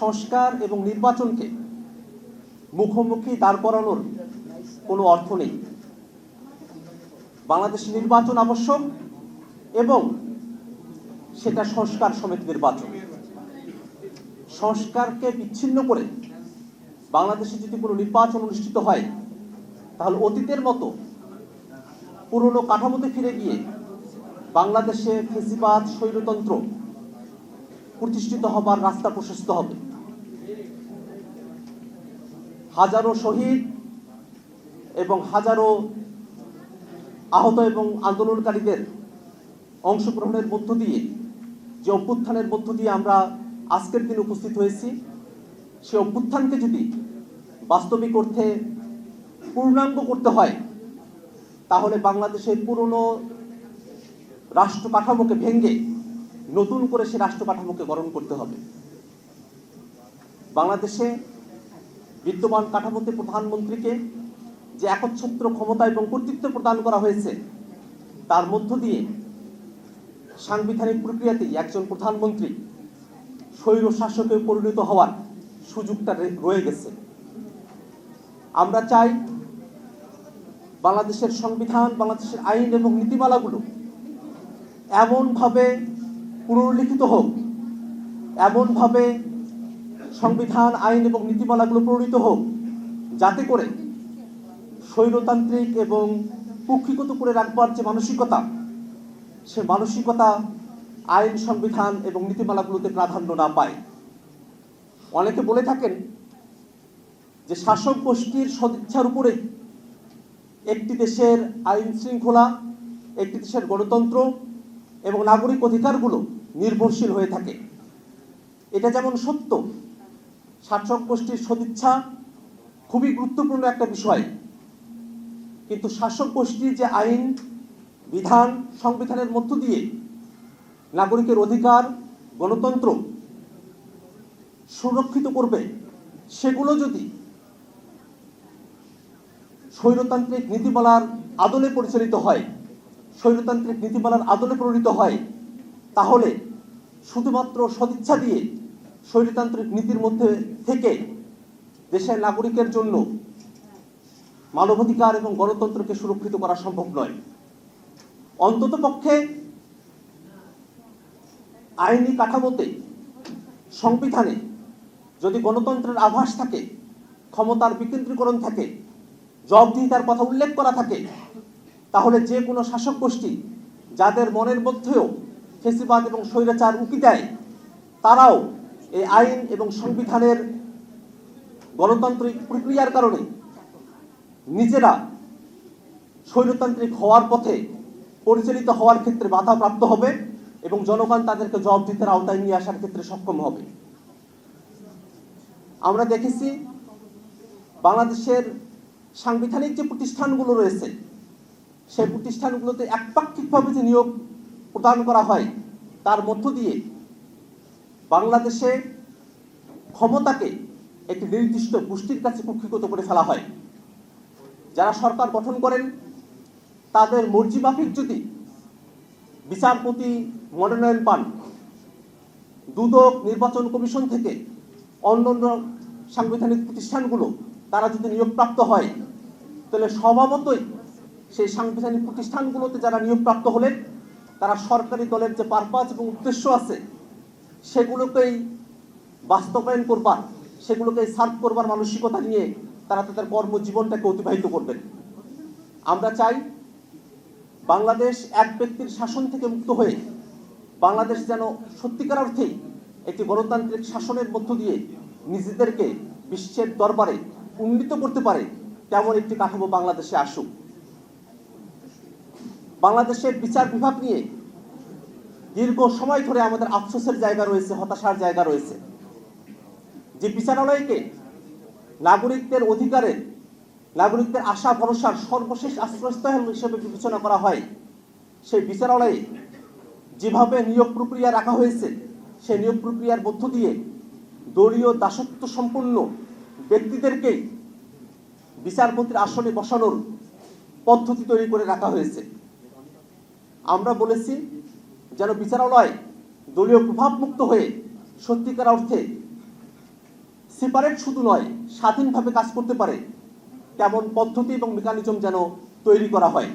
সংস্কার এবং নির্বাচনকে মুখোমুখি দাঁড় করানোর কোনো অর্থ নেই। বাংলাদেশ নির্বাচন আবশ্যক এবং সেটা সংস্কার সমেত নির্বাচন। সংস্কারকে বিচ্ছিন্ন করে বাংলাদেশে যদি কোনো নির্বাচন অনুষ্ঠিত হয়, তাহলে অতীতের মতো পুরনো কাঠামোতে ফিরে গিয়ে বাংলাদেশে ফেসিবাদ, স্বৈরতন্ত্র প্রতিষ্ঠিত হবার রাস্তা প্রশস্ত হবে। হাজারো শহীদ এবং হাজারো আহত এবং আন্দোলনকারীদের অংশগ্রহণের মধ্য দিয়ে, যে অভ্যুত্থানের মধ্য দিয়ে আমরা আজকের দিনে উপস্থিত হয়েছি, সে অভ্যুত্থানকে যদি বাস্তবিক অর্থে পূর্ণাঙ্গ করতে হয়, তাহলে বাংলাদেশের পুরনো রাষ্ট্র কাঠামোকে ভেঙে নতুন করে সে রাষ্ট্র কাঠামোকে গঠন করতে হবে। বাংলাদেশে বিদ্যমান কাঠামোতে প্রধানমন্ত্রীকে যে একচ্ছত্র ক্ষমতা এবং কর্তৃত্ব প্রদান করা হয়েছে, তার মধ্য দিয়ে সাংবিধানিক প্রক্রিয়াতেই একজন প্রধানমন্ত্রী স্বৈর শাসকে পরিণত হওয়ার সুযোগটা রয়ে গেছে। আমরা চাই বাংলাদেশের সংবিধান, বাংলাদেশের আইন এবং নীতিমালাগুলো এমনভাবে পুনর্লিখিত হোক, এমনভাবে সংবিধান, আইন এবং নীতিমালাগুলো প্রণীত হোক, যাতে করে স্বৈরতান্ত্রিক এবং কুক্ষিগত করে রাখবার যে মানসিকতা, সে মানসিকতা আইন, সংবিধান এবং নীতিমালাগুলোতে প্রাধান্য না পায়। অনেকে বলে থাকেন যে শাসক গোষ্ঠীর সদিচ্ছার উপরেই একটি দেশের আইন শৃঙ্খলা, একটি দেশের গণতন্ত্র এবং নাগরিক অধিকারগুলো নির্ভরশীল হয়ে থাকে। এটা যেমন সত্য শাসক গোষ্ঠীর সদিচ্ছা খুবই গুরুত্বপূর্ণ একটা বিষয়। কিন্তু শাসক গোষ্ঠীর যে আইন, বিধান, সংবিধানের মধ্য দিয়ে নাগরিকের অধিকার, গণতন্ত্র সুরক্ষিত করবে, সেগুলো যদি স্বৈরতান্ত্রিক নীতিমালার আদলে পরিচালিত হয়, স্বৈরতান্ত্রিক নীতিমালার আদলে প্রণীত হয়, তাহলে শুধুমাত্র সদিচ্ছা দিয়ে স্বৈরতান্ত্রিক নীতির মধ্যে থেকে দেশের নাগরিকের জন্য মানবাধিকার এবং গণতন্ত্রকে সুরক্ষিত করা সম্ভব নয়। অন্তত পক্ষে আইনি কাঠামোতে, সংবিধানে যদি গণতন্ত্রের আভাস থাকে, ক্ষমতার বিকেন্দ্রীকরণ থাকে, জবাবদিহিতার কথা উল্লেখ করা থাকে, তাহলে যে কোনো শাসক গোষ্ঠী যাদের মনের মধ্যেও ফেসিবাদ এবং স্বৈরাচার উকি দেয়, তারাও এই আইন এবং সংবিধানের গণতান্ত্রিক প্রক্রিয়ার কারণে নিজেরা স্বৈরতান্ত্রিক হওয়ার পথে পরিচালিত হওয়ার ক্ষেত্রে বাধাপ্রাপ্ত হবে এবং জনগণ তাদেরকে জবাবদিহিতার আওতায় নিয়ে আসার ক্ষেত্রে সক্ষম হবে। আমরা দেখেছি বাংলাদেশের সাংবিধানিক যে প্রতিষ্ঠানগুলো রয়েছে, সেই প্রতিষ্ঠানগুলোতে একপাক্ষিকভাবে যে নিয়োগ প্রদান করা হয়, তার মধ্য দিয়ে বাংলাদেশে ক্ষমতাকে একটি নির্দিষ্ট গোষ্ঠীর কাছে কুক্ষিগত করে ফেলা হয়। যারা সরকার গঠন করেন, তাদের মর্জি মাফিক যদি বিচারপতি মনোনয়ন পান, দুদক নির্বাচন কমিশন থেকে অন্যান্য সাংবিধানিক প্রতিষ্ঠানগুলো তারা যদি নিয়োগপ্রাপ্ত হয়, তাহলে স্বভাবতই সেই সাংবিধানিক প্রতিষ্ঠানগুলোতে যারা নিয়োগপ্রাপ্ত হলেন তারা সরকারি দলের যে পারপাস এবং উদ্দেশ্য আছে সেগুলোকেই বাস্তবায়ন করবার সেগুলোকে সার্ভ করবার মানসিকতা নিয়ে তারা তাদের কর্মজীবনটাকে অতিবাহিত করবেন। আমরা চাই বাংলাদেশ এক ব্যক্তির শাসন থেকে মুক্ত হয়ে বাংলাদেশ যেন সত্যিকার অর্থেই একটি গণতান্ত্রিক শাসনের মধ্য দিয়ে নিজেদেরকে বিশ্বের দরবারে উন্নীত করতে পারে তেমন একটি কাঠামো বাংলাদেশে আসুক। বাংলাদেশের বিচার বিভাগ নিয়ে দীর্ঘ সময় ধরে আমাদের আফসোসের জায়গা রয়েছে, হতাশার জায়গা রয়েছে। যে বিচারালয়কে নাগরিকদের অধিকারের, নাগরিকদের আশা, ভরসার সর্বশেষ আশ্রয়স্থল হিসেবে বিবেচনা করা হয়, সেই বিচারালয়ে যেভাবে নিয়োগ প্রক্রিয়া রাখা হয়েছে, সেই নিয়োগ প্রক্রিয়ার মধ্য দিয়ে দলীয় দাসত্ব সম্পন্ন ব্যক্তিদেরকেই বিচারপতির আসনে বসানোর পদ্ধতি তৈরি করে রাখা হয়েছে। আমরা বলেছি যেন বিচারালয় দলীয় প্রভাবমুক্ত হয়ে সত্যিকার অর্থে সেপারেট শুধু নয়, স্বাধীনভাবে কাজ করতে পারে। তেমন পদ্ধতি এবং মেকানিজম যেন তৈরি করা হয়।